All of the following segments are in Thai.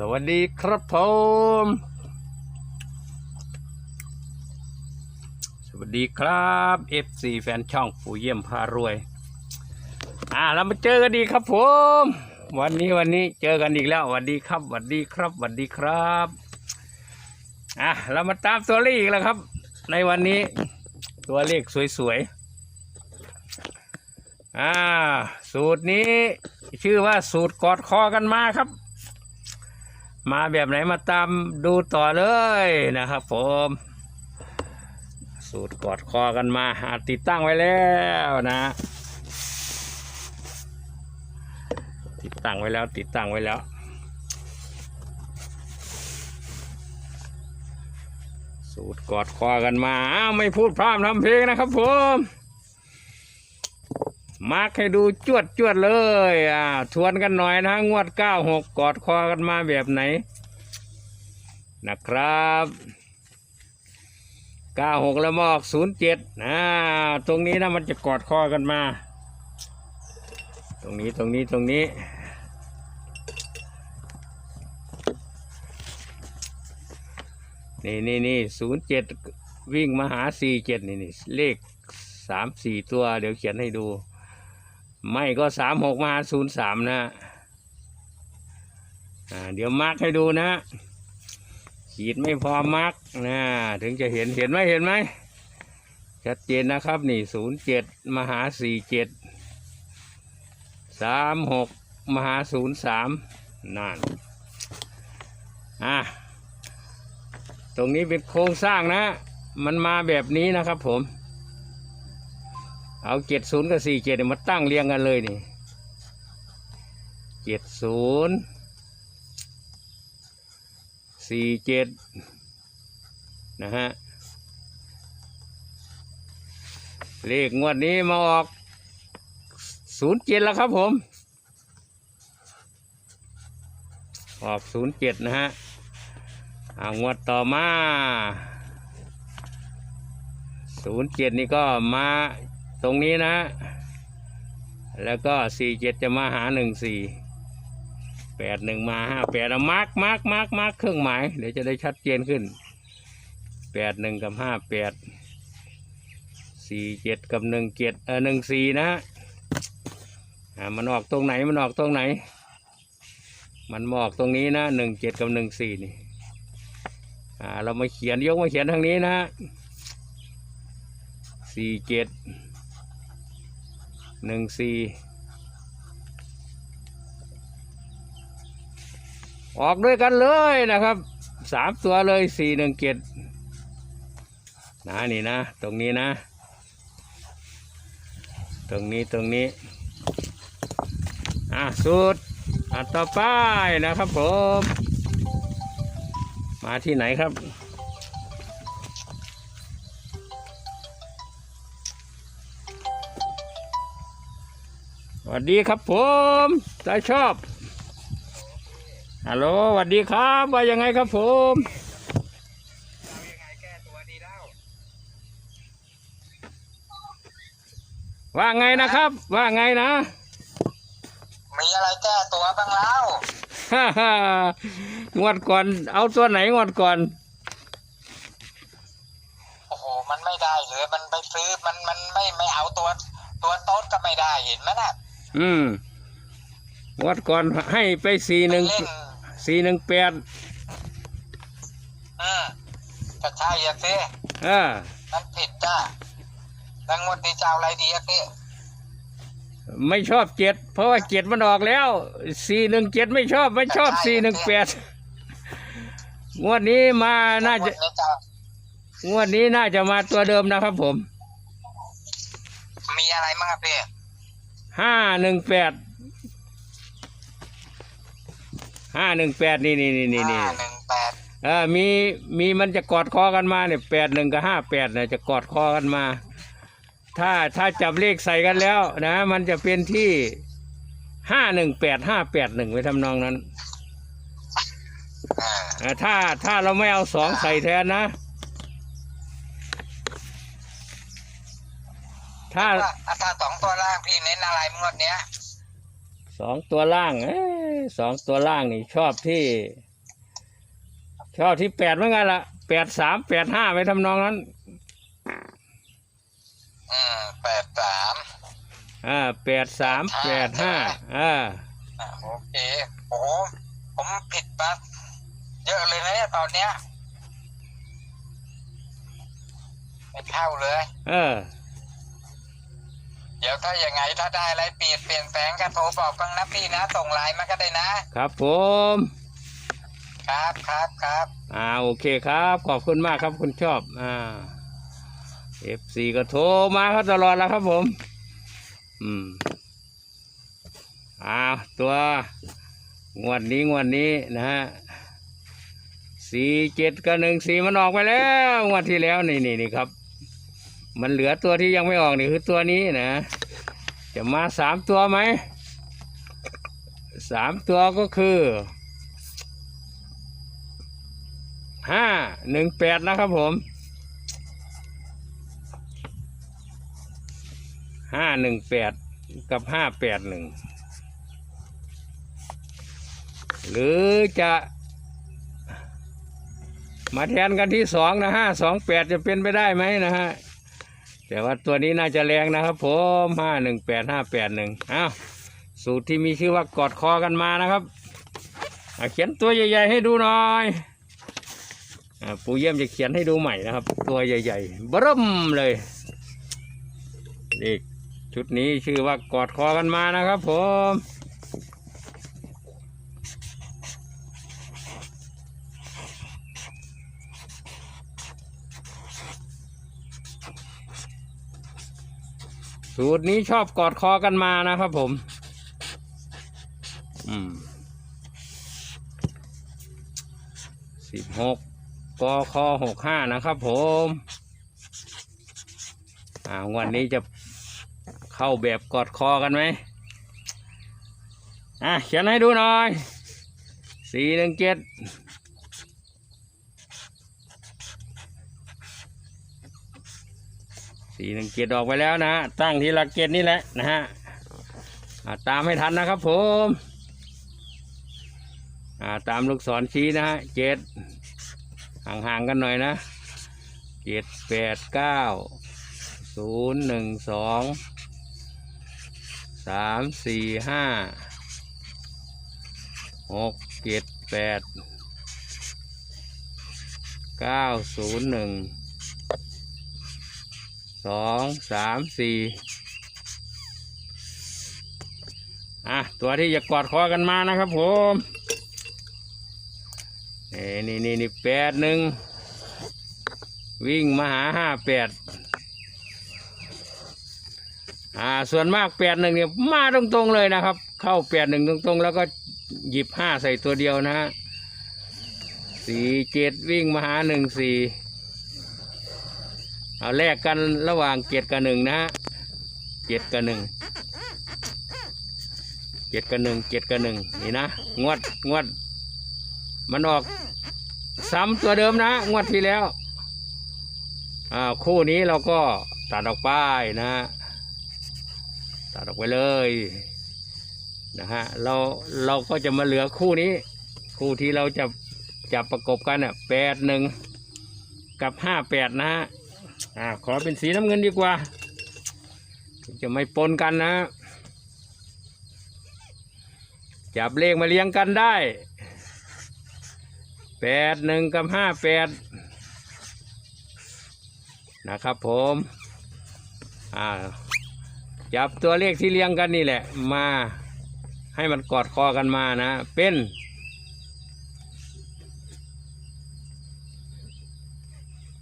สวัสดีครับผมสวัสดีครับ FC แฟนช่องปู่เยี่ยมพารวย อ่าเรามาเจอกันดีครับผม วันนี้วันนี้เจอกันอีกแล้วสวัสดีครับสวัสดีครับสวัสดีครับอะเรามาตามตัวเลขแล้วครับ ในวันนี้ตัวเลขสวยๆอ่าสูตรนี้ชื่อว่าสูตรกอดคอกันมาครับ มาแบบไหนมาตามดูต่อเลยนะครับผม สูตรกอดคอกันมาอาติดตั้งไว้แล้วนะ ติดตั้งไว้แล้วติดตั้งไว้แล้วสูตรกอดคอกันมา ไม่พูดพร่ำทำเพลงนะครับผม มาร์คให้ดูจวดจวดเลยอ่าทวนกันหน่อยนะงวดเก้าหกกอดคอกันมาแบบไหน นะครับเก้าหกแล้วมออกศูนย์เจ็ดอ่าตรงนี้นะมันจะกอดคอกันมา ตรงนี้ตรงนี้ตรงนี้นี่นี่นี่ศูนย์เจ็ดวิ่งมาหาสี่เจ็ดนี่นี่เลขสามสี่ตัวเดี๋ยวเขียนให้ดู ไม่ก็สามหกมาศูนย์สามนะเดี๋ยวมาร์กให้ดูนะขีดไม่พอมาร์กนะถึงจะเห็นเห็นไหมเห็นไหมชัดเจนนะครับนี่ศูนย์เจ็ดมหาสี่เจ็ดสามหกมหาศูนย์สามนั่นอะตรงนี้เป็นโครงสร้างนะ มันมาแบบนี้นะครับผม เอาเจ็ดศูนย์กับสี่เจ็ดมาตั้งเรียงกันเลยนี่เจ็ดศูนย์สี่เจ็ดนะฮะ เลขงวดนี้มาออกศูนย์เจ็ดแล้วครับผม ออกศูนย์เจ็ดนะฮะอางวดต่อมาศูนย์เจ็ดนี่ก็มา ตรงนี้นะ แล้วก็สี่เจ็ดจะมาหาหนึ่งสี่แปดหนึ่งมาห้าแปดมาร์กมาร์กมาร์กมาร์กเครื่องหมาย เดี๋ยวจะได้ชัดเจนขึ้นแปดหนึ่งกับห้าแปดสี่เจ็ดกับหนึ่งเจ็ดเออหนึ่งสี่นะฮะอ่ามันออกตรงไหนมันออกตรงไหน มันออกตรงนี้นะหนึ่งเจ็ดกับหนึ่งสี่นี่อ่าเรามาเขียนยกมาเขียนทางนี้นะสี่เจ็ด หนึ่งสี่ออกด้วยกันเลยนะครับสามตัวเลยสี่หนึ่งเจ็ดนะนี่นะ ตรงนี้นะ ตรงนี้ตรงนี้ อะสุดอะต่อไปนะครับผม มาที่ไหนครับ วัสดีครับผมตาชอบ ฮัลโหลสวัสดีครับ ว่ายังไงครับผมว่าไงนะครับ ว่าไงนะ มีอะไรแก้ตัวบ้างแล้วฮ่าฮ่างวดก่อน เอาตัวไหนงวดก่อน โอ้โห มันไม่ได้เลย มันไปซื้อ มัน มันไม่ ไม่เอาตัว ตัวโต๊ดก็ไม่ได้ เห็นไหมน่ะ อืมงวดก่อนให้ไปสี่หนึ่งเล่นสี่หนึ่งแปดอืมก็ใช่อะสิอ่ามันผิดจ้าแล้วงวดนี้จะเอาอะไรดีอะสิไม่ชอบเจ็ดเพราะว่าเจ็ดมันออกแล้วสี่หนึ่งเจ็ดไม่ชอบไม่ชอบสี่หนึ่งแปดงวดนี้มาน่าจะงวดนี้จะงวดนี้น่าจะมาตัวเดิมนะครับผม มีอะไรมั่งอะพี่ ห้าหนึ่งแปดห้าหนึ่งแปดนี่นี่นี่นี่นี่ห้าหนึ่งแปดเออมีมีมันจะกอดคอกันมาเนี่ยแปดหนึ่งกับห้าแปดเนี่ยจะกอดคอกันมา ถ้าถ้าจับเลขใส่กันแล้วนะ มันจะเป็นที่ห้าหนึ่งแปดห้าแปดหนึ่งไปทำนองนั้นอ่าเอ่อถ้าถ้าเราไม่เอาสองใส่แทนนะ ถ้าถ้าถ้าสองตัวล่างพี่เน้นอะไรงวดเนี้ยสองตัวล่างเอ้ยสองตัวล่างนี่ชอบที่ ชอบที่แปดเหมือนกันละแปดสามแปดห้าไปทำนองนั้น อืมแปดสามอ่าแปดสามแปดห้าอ่าอะโอเคโอ้โหผมผิดมาเยอะเลยนะเนี่ยตอนเนี้ยไม่เข้าเลย เออ เดี๋ยวถ้าอย่างไงถ้าได้อะไรเปลี่ยนเปลี่ยนแปลงก็โทรบอกกันนะพี่นะส่งไลน์มาก็ได้นะ ครับผม ครับครับครับอ่าโอเคครับ ขอบคุณมากครับคุณชอบอ่าเอฟซีก็โทรมาเขาตลอดแล้วครับผม อืมอ่าตัวงวดนี้งวดนี้นะฮะสี่เจ็ดกับหนึ่งสี่มันออกไปแล้ว งวดที่แล้วนี่นี่นี่ครับ มันเหลือตัวที่ยังไม่ออกนี่คือตัวนี้นะ จะมาสามตัวไหมสามตัวก็คือห้าหนึ่งแปดนะครับผมห้าหนึ่งแปดกับห้าแปดหนึ่งหรือจะมาแทนกันที่สองนะห้าสองแปดจะเป็นไปได้ไหมนะฮะ แต่ว่าตัวนี้น่าจะแรงนะครับผมห้าหนึ่งแปดห้าแปดหนึ่งอ้าวสูตรที่มีชื่อว่ากอดคอกันมานะครับเขียนตัวใหญ่ ๆ ให้ดูหน่อยอปูเยี่ยมจะเขียนให้ดูใหม่นะครับ ตัวใหญ่ๆบิ่มเลยนี่ชุดนี้ชื่อว่ากอดคอกันมานะครับผม สูตรนี้ชอบกอดคอกันมานะครับผม อืมสิบหกกคหกห้านะครับผม อ่าวันนี้จะเข้าแบบกอดคอกันไหมอะเขียนให้ดูหน่อยสี่หนึ่งเจ็ด สี่หนึ่งเจ็ดออกไปแล้วนะ ตั้งที่หลักเกณฑ์นี่แหละนะฮะตามให้ทันนะครับผมาตามลูกศรชี้นะฮะเจ็ดห่างๆกันหน่อยนะเจ็ดแปดเก้าศูนย์หนึ่งสองสามสี่ห้าหกเจ็ดแปดเก้าศูนย์หนึ่ง สองสามสี่อะตัวที่จะกอดคอกันมานะครับผมนี่นี่นี่นี่แปดหนึ่งวิ่งมาหาห้าแปดอ่าส่วนมากแปดหนึ่งเนี่ยมาตรงๆเลยนะครับ เข้าแปดหนึ่งตรงๆ แล้วก็หยิบห้าใส่ตัวเดียวนะฮะสี่เจ็ดวิ่งมาหาหนึ่งสี่ เอาแลกกันระหว่างเจ็ดกับหนึ่งนะฮะเจ็ดกับหนึ่งเจ็ดกับหนึ่งเจ็ดกับหนึ่งนี่นะงวดงวด มันออกซ้ำตัวเดิมนะงวดที่แล้วอ่าคู่นี้เราก็ตัดออกไปนะฮะตัดออกไปเลยนะฮะเราเราก็จะมาเหลือคู่นี้ คู่ที่เราจะจับประกบกันอะแปดหนึ่งกับห้าแปดนะฮะ อ่าขอเป็นสีน้ำเงินดีกว่า จะไม่ปนกันนะ จับเลขมาเลี้ยงกันได้แปดหนึ่งกับห้าแปดนะครับผมอ่าจับตัวเลขที่เรียงกันนี่แหละ มาให้มันกอดคอกันมานะ เป็น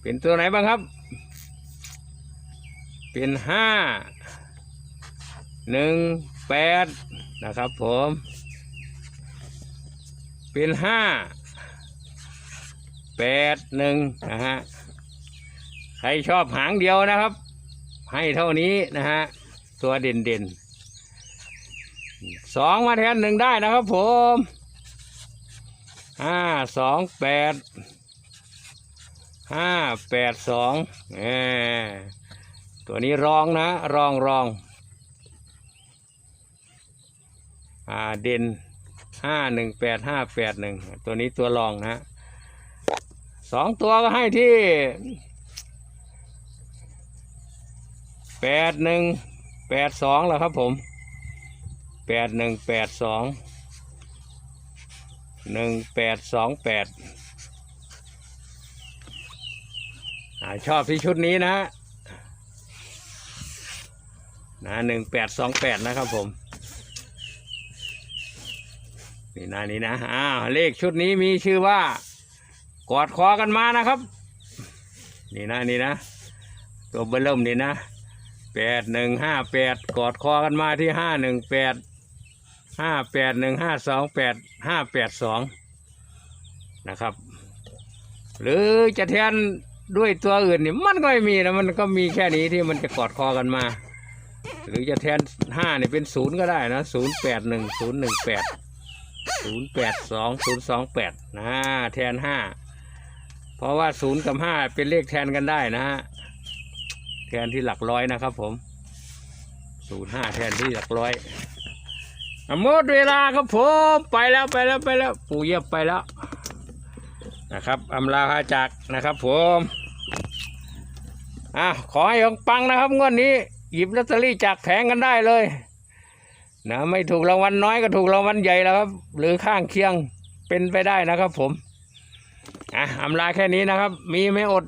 เป็นตัวไหนบ้างครับ เป็นห้าหนึ่งแปดนะครับผม เป็นห้าแปดหนึ่งนะฮะ ใครชอบหางเดียวนะครับ ให้เท่านี้นะฮะ ตัวเด่นเด่นสองมาแทนหนึ่งได้นะครับผมห้าสองแปดห้าแปดสองเออ ตัวนี้รองนะรองรองอ่าเด่นห้าหนึ่งแปดห้าแปดหนึ่งตัวนี้ตัวรองนะสองตัวก็ให้ที่แปดหนึ่งแปดสองแล้วครับผมแปดหนึ่งแปดสองหนึ่งแปดสองแปดอ่าชอบที่ชุดนี้นะฮะ นะหนึ่งแปดสองแปดนะครับผม นี่นะนี่นะอ้าวเลขชุดนี้มีชื่อว่า กอดคอกันมานะครับ นี่นะนี่นะ ตัวเบอร์เริ่มนี่นะแปดหนึ่งห้าแปดกอดคอกันมาที่ห้าหนึ่งแปดห้าแปดหนึ่งห้าสองแปดห้าแปดสองนะครับ หรือจะแทนด้วยตัวอื่นนี่มันก็ไม่มีนะมันก็มีแค่นี้ที่มันจะกอดคอกันมา หรือจะแทนห้านี่ยเป็นศูนย์ก็ได้นะศูนย์แปดหนึ่งศูนย์หนึ่งแปดศูนย์แปดสองศูนย์สองแปดนะแทนห้าเพราะว่าศูนย์กับห้าเป็นเลขแทนกันได้นะฮะแทนที่หลักร้อยนะครับผมศูนย์ห้าแทนที่หลักร้อยอะหมดเวลาครับผมไปแล้วไปแล้วไปแล้ว ปู่เยียบไปแล้วนะครับอำลาพาจักนะครับผมอะขอให้องปังนะครับงวดนี้ หยิบลอตเตอรี่จากแผงกันได้เลยนะไม่ถูกรางวัลน้อยก็ถูกรางวัลใหญ่แล้วครับ หรือข้างเคียงเป็นไปได้นะครับ ผมอะอำลาแค่นี้นะครับ มีไม่อด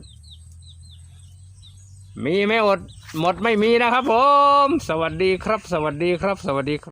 มีไม่อด หมดไม่มีนะครับ ผม สวัสดีครับ สวัสดีครับ สวัสดีครับ